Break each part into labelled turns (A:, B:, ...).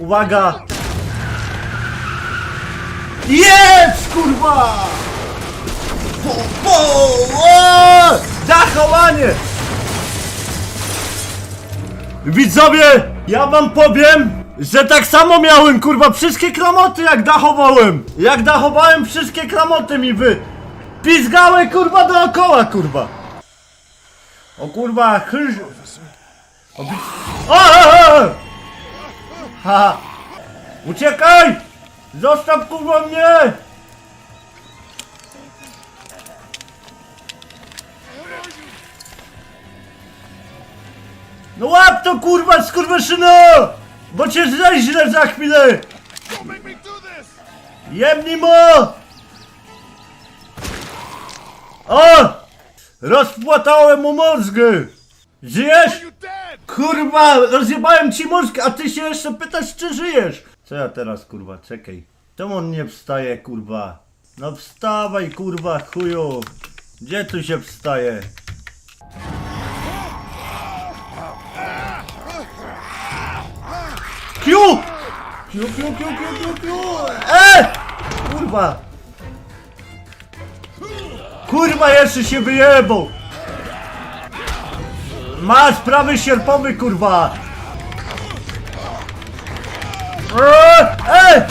A: Uwaga! Jest, kurwa! Po, po! Zachowanie! Widzowie, ja wam powiem, że tak samo miałem, kurwa, wszystkie klamoty jak dachowałem. Jak dachowałem, wszystkie klamoty mi wy... Pizgały, kurwa, dookoła, kurwa. O kurwa, o, o! Ha! Uciekaj! Zostaw kurwa mnie! No łap to kurwa skurwyszyno! Bo cię źle za chwilę! Jemnij mu! O! Rozpłatałem mu mózgi! Żyjesz? Kurwa, rozjebałem ci mózg, a ty się jeszcze pytasz, czy żyjesz? Co ja teraz, kurwa, czekaj. Czemu on nie wstaje, kurwa? No wstawaj, kurwa, chuju. Gdzie tu się wstaje? Kiu! Kiu, kiu, kiu, kiu, kiu, kiu! E! Kurwa! Kurwa, jeszcze się wyjebał! Masz prawy sierpowy, kurwa! Eee!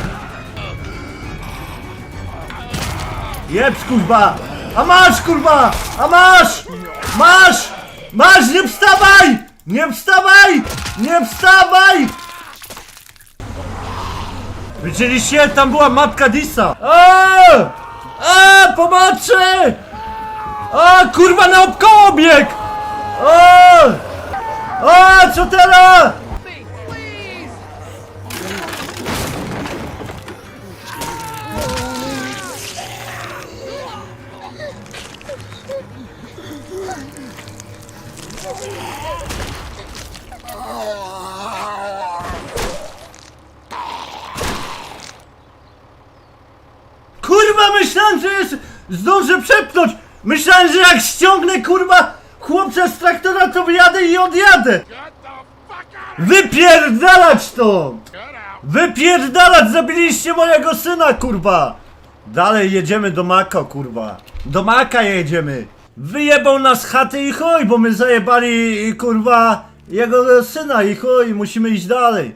A: Jebs, kurwa! A masz, kurwa! A masz! Masz! Masz! Nie wstawaj! Nie wstawaj! Nie wstawaj! Widzieliście? Tam była matka Disa! Eee! Eee! Pomocy! A kurwa naokoło bieg! O! O! Co teraz? Kurwa myślałem, że jest... zdążę przepchnąć! Myślałem, że jak ściągnę kurwa chłopca z traktora to wyjadę i odjadę! Wypierdalać
B: out!
A: Wypierdalać! Zabiliście mojego syna kurwa! Dalej jedziemy do Mako kurwa! Do Maka jedziemy! Wyjebał nas chaty i chuj, bo my zajebali kurwa jego syna i chuj, musimy iść dalej!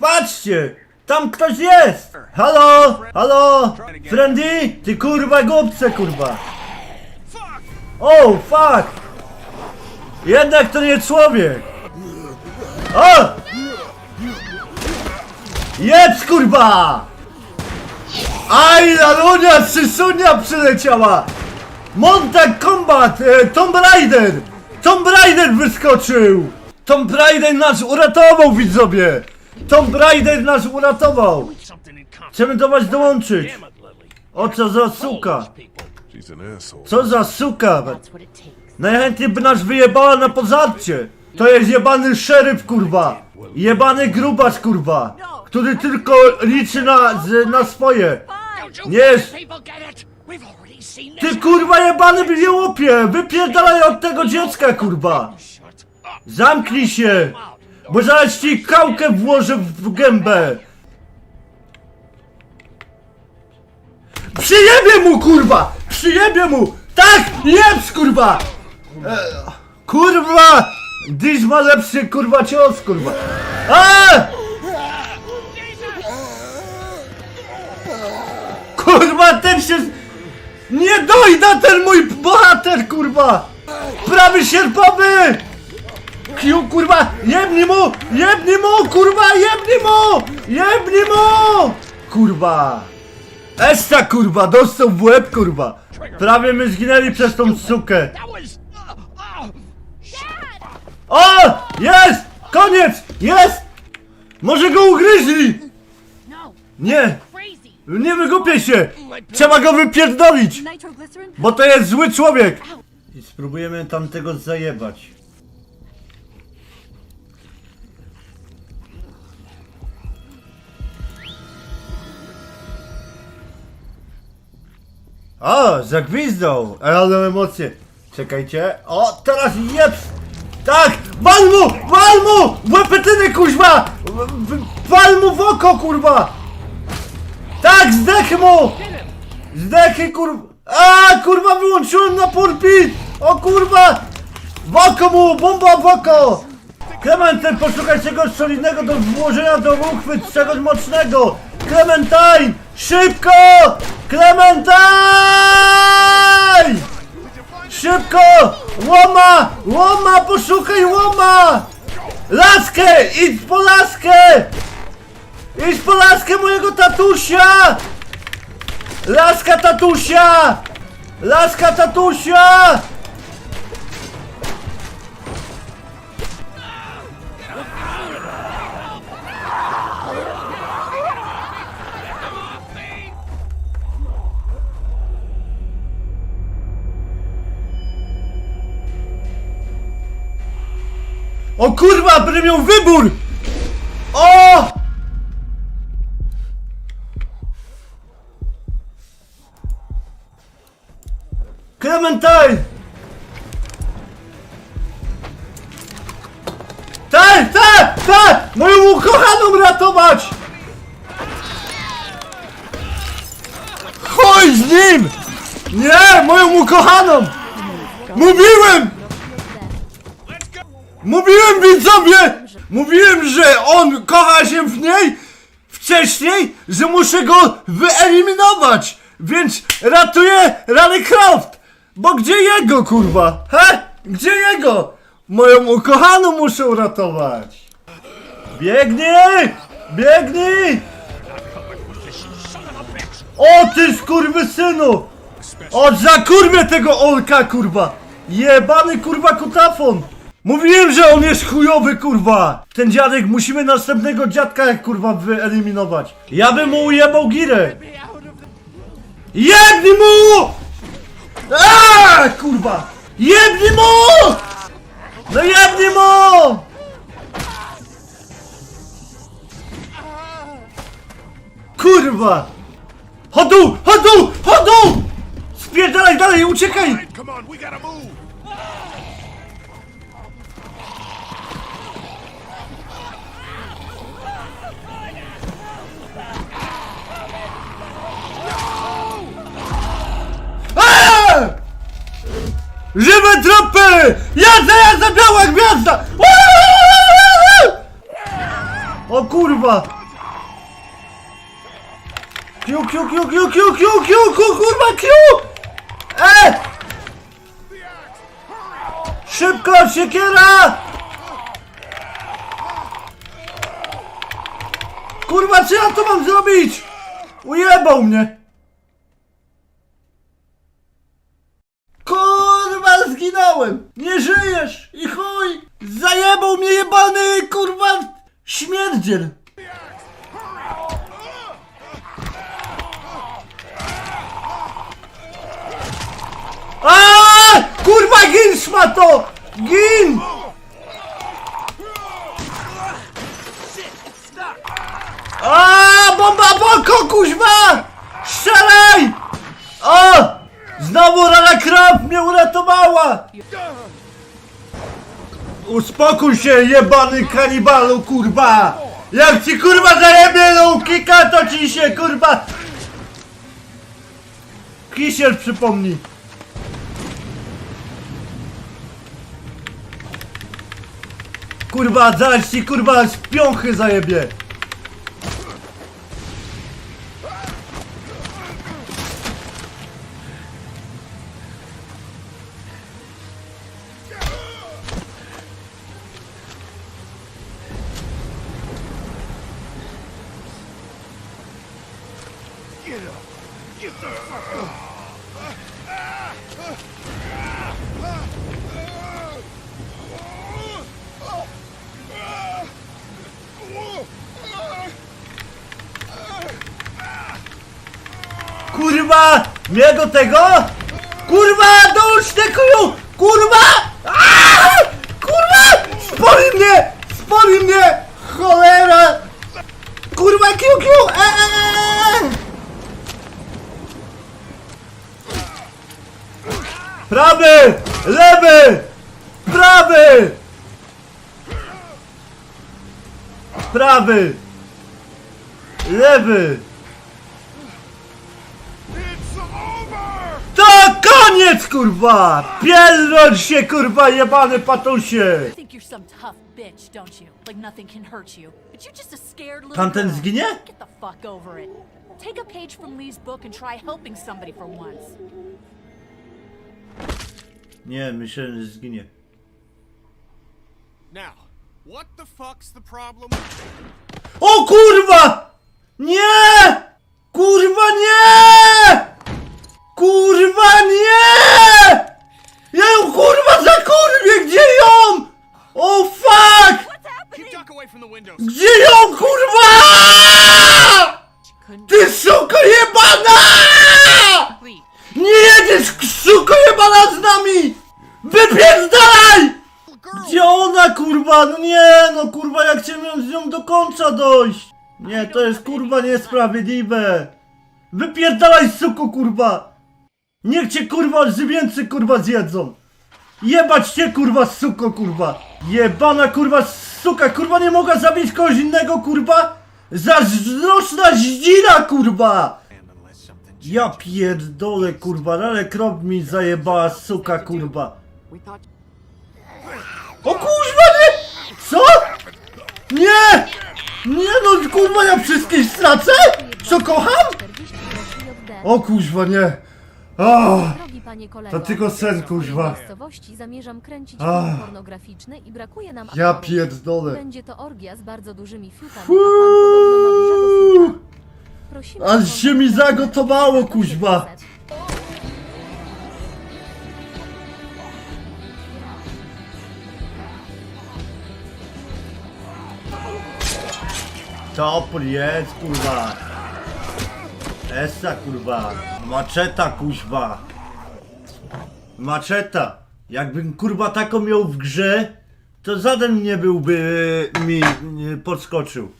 A: Patrzcie! Tam ktoś jest! Halo! Halo! Friendly? Ty kurwa głupce kurwa! O, fuck! Jednak to nie człowiek! O! Jedz kurwa! Aj, lalunia, sysunia przyleciała! Montag Combat, e, Tomb Raider! Tomb Raider wyskoczył! Tomb Raider nas uratował, widzowie! Tomb Raider nas uratował! Chcemy do was dołączyć! O co za suka! Co za suka! Najchętniej by nas wyjebała na pozarcie! To jest jebany szeryf, kurwa! Jebany grubas, kurwa! Który tylko liczy na, z, na swoje! Nie jest- Ty kurwa jebany białopie! Wypierdalaj od tego dziecka, kurwa! Zamknij się! Bo zaraz ci kałkę włożę w gębę! Przyjebie mu, kurwa! Przyjebie mu! Tak! Jebs, kurwa! E, kurwa! Dyś ma lepszy, kurwa, cios, kurwa! A! Kurwa, ten się... Nie dojda ten mój bohater, kurwa! Prawy sierpowy! Kiu, kurwa! Jebnij mu! Jebnij mu, kurwa! Jebnij mu! Jebnij mu! Kurwa! Esta, kurwa! Dostał w łeb, kurwa! Prawie my zginęli przez tą sukę! O! Jest! Koniec! Jest! Może go ugryźli! Nie! Nie wygłupię się! Trzeba go wypierdolić! Bo to jest zły człowiek! I spróbujemy tamtego zajebać. O, zagwizdał! Ale emocje. Czekajcie. O, teraz jeb! Tak! Wal mu! Wal mu! Łepetyny, kuźwa! Wal mu w oko, kurwa! Tak, zdech mu! Zdechy, kurwa! A, kurwa, wyłączyłem na pulpit! O, kurwa! W oko mu! Bomba w oko! Clementine, poszukaj czegoś solidnego do włożenia do uchwyt, czegoś mocnego! Clementine! Szybko! Clementine! Szybko! Łoma! Łoma! Poszukaj łoma! Laskę! Idź po laskę! Idź po laskę mojego tatusia! Laska tatusia! Laska tatusia! O kurwa, będę miał wybór! O! Clementine! Tak, tak, tak! Moją ukochaną ratować! Chodź z nim! Nie, moją ukochaną! Mówiłem! Mówiłem widzowie! Mówiłem, że on kocha się w niej wcześniej, że muszę go wyeliminować! Więc ratuję Rally Croft! Bo gdzie jego kurwa? He? Gdzie jego? Moją ukochaną muszę uratować! Biegnij! Biegnij! O ty skurwysynu! O zakurwię tego olka kurwa! Jebany kurwa kutafon! Mówiłem, że on jest chujowy kurwa! Ten dziadek musimy następnego dziadka kurwa wyeliminować. Ja bym mu ujebał girę! Jebnij mu! Aaaa, kurwa! Jebnij mu! No jebnij mu! Kurwa! Chodu! Chodu! Chodu! Spierdalaj dalej, uciekaj! Żywe trupy! Jazda, jazda, biała gwiazda! O kurwa! Kiu, kiu, kiu, kiu, kiu, kiu, kiu, kiu, kurwa, kiu! E! Szybko, siekiera! Kurwa, co ja tu mam zrobić? Ujebał mnie! Kurwa, zginąłem! Nie żyjesz! I chuj! Zajebał mnie jebany, kurwa, śmierdziel! A! Kurwa, gin, szmato! Gin! A! Bomba w oko, kuźwa! Strzelaj! O! Znowu rana krab mnie uratowała! Uspokój się, jebany kanibalu, kurwa! Jak ci kurwa zajebie low kicka, to ci się kurwa... Kisiel przypomni. Kurwa, zaraz ci kurwa z piąchy zajebie!
B: Get up. Get the fuck up.
A: Kurwa! Mnie do tego? Kurwa! Dołóż te kuju! Kurwa! Aaaa! Kurwa! Spoli mnie! Spoli mnie! Cholera! Kurwa, kiu, kiu! Eee! Prawy! Lewy! Prawy! Prawy! Lewy! To koniec, kurwa! Pierdol się, kurwa, jebany patusie!
C: You think you're some tough bitch, don't you? Like nothing can hurt you. But you're just a scared little
A: Tamten
C: girl.
A: zginie?
C: Get the fuck over it. Take a page from Lee's book and try helping somebody for once.
A: Nie, myślę, że zginie.
B: Now, what the fuck's the problem?
A: O kurwa! Nie! Kurwa nie! Kurwa nie! Ja ją kurwa zakurwię! Gdzie ją? O fuck!
B: The windows.
A: Gdzie ją kurwa? Ty suko jebana! Nie jedziesz suko jebana z nami! Wypierdalaj! Gdzie ona kurwa? No nie no kurwa jak chciałem z nią do końca dojść! Nie, to jest kurwa niesprawiedliwe! Wypierdalaj suko kurwa! Niech cię kurwa żywieńcy kurwa zjedzą! Jebać cię kurwa suko kurwa! Jebana kurwa suka kurwa nie mogła zabić kogoś innego kurwa! Zazdroczna zdzina kurwa! Ja pierdolę kurwa, ale krop mi zajebała suka kurwa. O kurwa nie! Co? Nie! Nie no kurwa ja wszystkich stracę? Co kocham?
D: 40 groszy JD.
A: O kurwa nie! O,
D: Drogi panie kolego,
A: to tylko sen
D: w
A: kurwa.
D: miejscowości zamierzam kręcić
A: Ach.
D: film pornograficzny i brakuje nam
A: Ja
D: aktorów.
A: pierdolę.
D: Będzie to orgia z bardzo dużymi fiutami, a pan podobno ma dużego fiuta. Prosimy o
A: się mi
D: kontakt
A: zagotowało, kuźwa.
D: 700.
A: Topór jest kurwa. Esa kurwa. Maczeta kuźwa. Maczeta. Jakbym kurwa taką miał w grze, to żaden nie byłby e, mi nie podskoczył.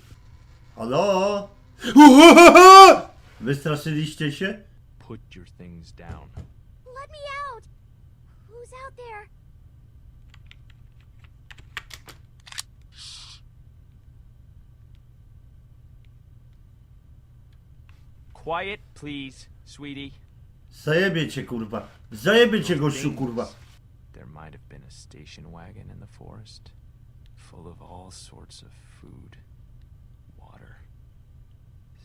A: Halo? Wystraszyliście się?
E: Put your things down.
F: Let me out! Who's out there?
E: Quiet, please, sweetie.
A: Zajebie cię kurwa. Zajebie cię gościu kurwa.
E: There might have been a station wagon in the forest, full of all sorts of food, water,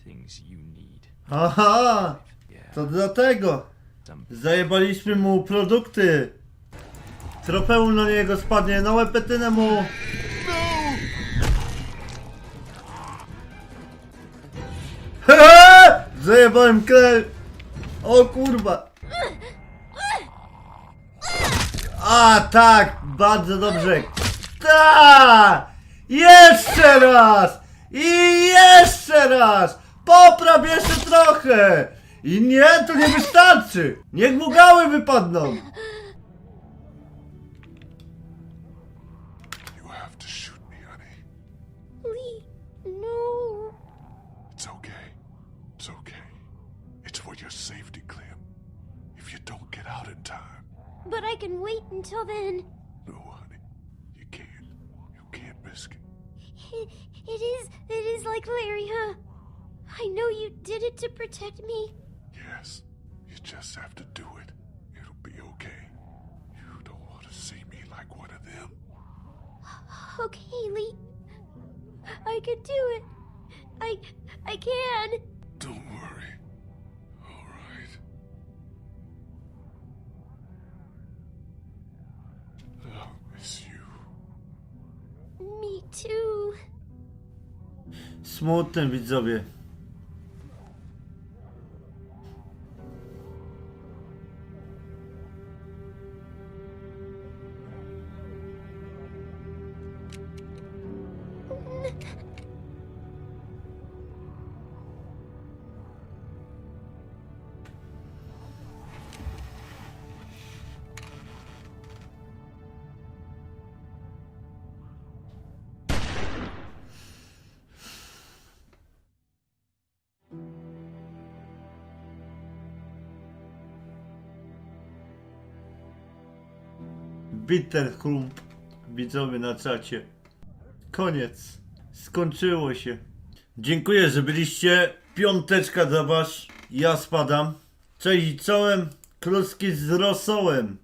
E: things you need.
A: Aha!
E: Yeah,
A: To dlatego.
E: some
A: Zajebaliśmy mu produkty. Tropeum na niego spadnie, na łepetynę mu. Hehe! Zajebałem krew. O kurwa. A tak, bardzo dobrze. Tak! Jeszcze raz! I jeszcze raz! Popraw jeszcze trochę! I nie, to nie wystarczy! Niech mu gały wypadną!
F: I can wait until then.
G: No, honey. You can't. You can't risk it.
F: It, it is, it is like Larry, huh? I know you did it to protect me.
G: Yes. You just have to do it. It'll be okay. You don't want to see me like one of them.
F: Okay, Lee. I can do it. I, I can.
G: Don't worry.
F: Too.
A: Smutnym widzowie. Bitter Klump. Widzowie na czacie. Koniec. Skończyło się. Dziękuję, że byliście. Piąteczka dla was. Ja spadam. Cześć i czołem. Kluski z rosołem.